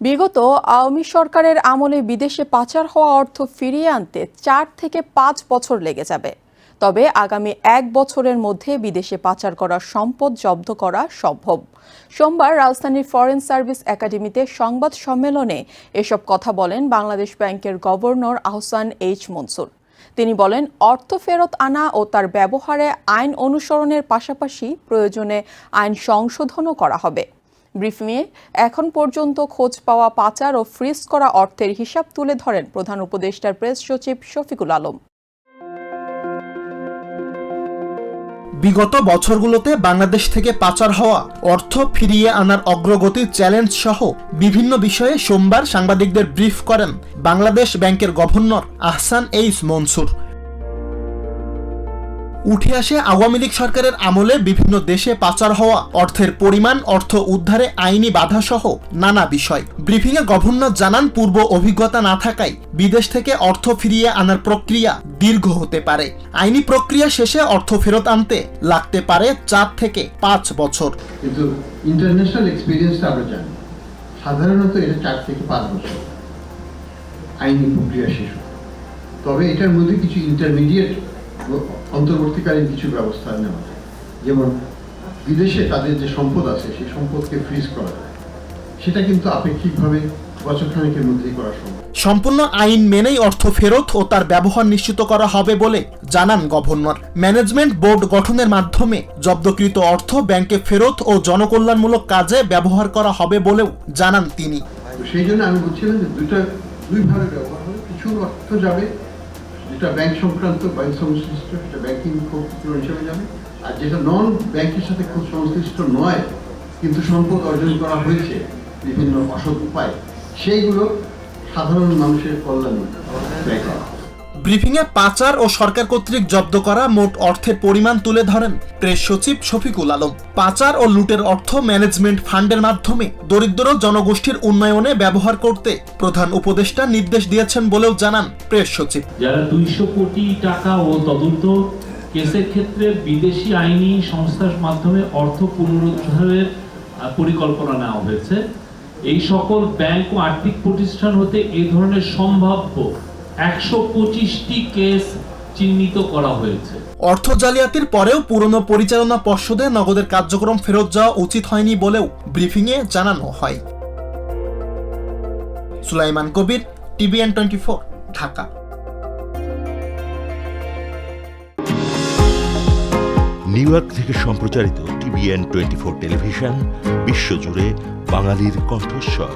বিগত আওয়ামী সরকারের আমলে বিদেশে পাচার হওয়া অর্থ ফিরিয়ে আনতে চার থেকে পাঁচ বছর লেগে যাবে। তবে আগামী এক বছরের মধ্যে বিদেশে পাচার করা সম্পদ জব্দ করা সম্ভব। সোমবার রাজধানীর ফরেন সার্ভিস একাডেমিতে সংবাদ সম্মেলনে এসব কথা বলেন বাংলাদেশ ব্যাংকের গভর্নর আহসান এইচ মনসুর। তিনি বলেন, অর্থ ফেরত আনা ও তার ব্যবহারে আইন অনুসরণের পাশাপাশি প্রয়োজনে আইন সংশোধনও করা হবে। ব্রিফিংয়ে এখন পর্যন্ত খোঁজ পাওয়া পাচার ও ফ্রিজ করা অর্থের হিসাব তুলে ধরেন প্রধান উপদেষ্টার প্রেস সচিব শফিকুল আলম। বিগত বছরগুলোতে বাংলাদেশ থেকে পাচার হওয়া অর্থ ফিরিয়ে আনার অগ্রগতির চ্যালেঞ্জ সহ বিভিন্ন বিষয়ে সোমবার সাংবাদিকদের ব্রিফ করেন বাংলাদেশ ব্যাংকের গভর্নর আহসান এইস মনসুর। উঠে আসে আওয়ামী লীগ সরকারের আমলে বিভিন্ন দেশে পাচার হওয়া, অর্থের পরিমাণ, অর্থ উদ্ধারে আইনি বাধা সহ নানা বিষয়। ব্রিফিংয়ে গভর্নর জানান, পূর্ব অভিজ্ঞতা না থাকায় বিদেশ থেকে অর্থ ফিরিয়ে আনার প্রক্রিয়া দীর্ঘ হতে পারে। আইনি প্রক্রিয়া শেষে অর্থ ফেরত আনতে লাগতে পারে চার থেকে পাঁচ বছর। কিন্তু ইন্টারন্যাশনাল আমরা জানি। সাধারণত এটা চার থেকে পাঁচ বছর। আইনি প্রক্রিয়া শেষ তবে এটার মধ্যে কিছু ইন্টারমিডিয়েট অন্তর্বর্তীকালীন কিছু ব্যবস্থা নেওয়া যায়। যেমন বিদেশে তাদের যে সম্পদ আছে সেই সম্পদকে ফ্রিজ করা যায়। সেটা কিন্তু আপেক্ষিকভাবে বছরখানেকের মধ্যেই করা সম্ভব। সম্পূর্ণ আইন মেনেই অর্থ ফেরত ও তার ব্যবহার নিশ্চিত করা হবে বলে জানান গভর্নর। ম্যানেজমেন্ট বোর্ড গঠনের মাধ্যমে জব্দকৃত অর্থ ব্যাংকে ফেরত ও জনকল্যাণমূলক কাজে ব্যবহার করা হবে বলেও জানান তিনি। সেই জন্য আমি বলছিলাম যে দুইটা দুইভাবে ব্যবহার হবে। কিছু অর্থ যাবে যেটা ব্যাংক সংক্রান্ত ব্যাংক সংশ্লিষ্ট সেটা ব্যাংকিং ক্ষতিপূরণ হিসেবে যাবে আর যেটা নন ব্যাংকের সাথে খুব সংশ্লিষ্ট নয় কিন্তু সম্পদ অর্জন করা হয়েছে বিভিন্ন অসৎ উপায় সেইগুলো সাধারণ মানুষের কল্যাণে ব্যয় করা। ব্রিফিংয়ে পাচার ও সরকার কর্তৃক জব্দ করা মোট অর্থের পরিমাণ তুলে ধরেন প্রেস সচিব শফিকুল আলম। পাচার ও লুটের অর্থ ম্যানেজমেন্ট ফান্ডের মাধ্যমে দরিদ্র জনগোষ্ঠীর উন্নয়নে ব্যবহার করতে প্রধান উপদেষ্টা নির্দেশ দিয়েছেন বলেও জানান প্রেস সচিব। যারা দুইশো কোটি টাকা ও তদন্ত কেসের ক্ষেত্রে বিদেশি আইনি সংস্থার মাধ্যমে অর্থ পুনরুদ্ধারের পরিকল্পনা নেওয়া হয়েছে, এই সকল ব্যাংক ও আর্থিক প্রতিষ্ঠান হতে এই ধরনের সম্ভাব্য একশো পঁচিশটি কেস চিহ্নিত করা হয়েছে। অর্থ জালিয়াতির পরেও পুরনো পরিচালনা পর্ষদে নগদের কার্যক্রম ফেরত যাওয়া উচিত হয়নি বলেও ব্রিফিংয়ে জানানো হয়। Sulaiman Kabir TVN twenty four Dhaka. New York থেকে সম্প্রচারিত টিভিএন টোয়েন্টি ফোর টেলিভিশন বিশ্বজুড়ে বাঙালির কণ্ঠস্বর।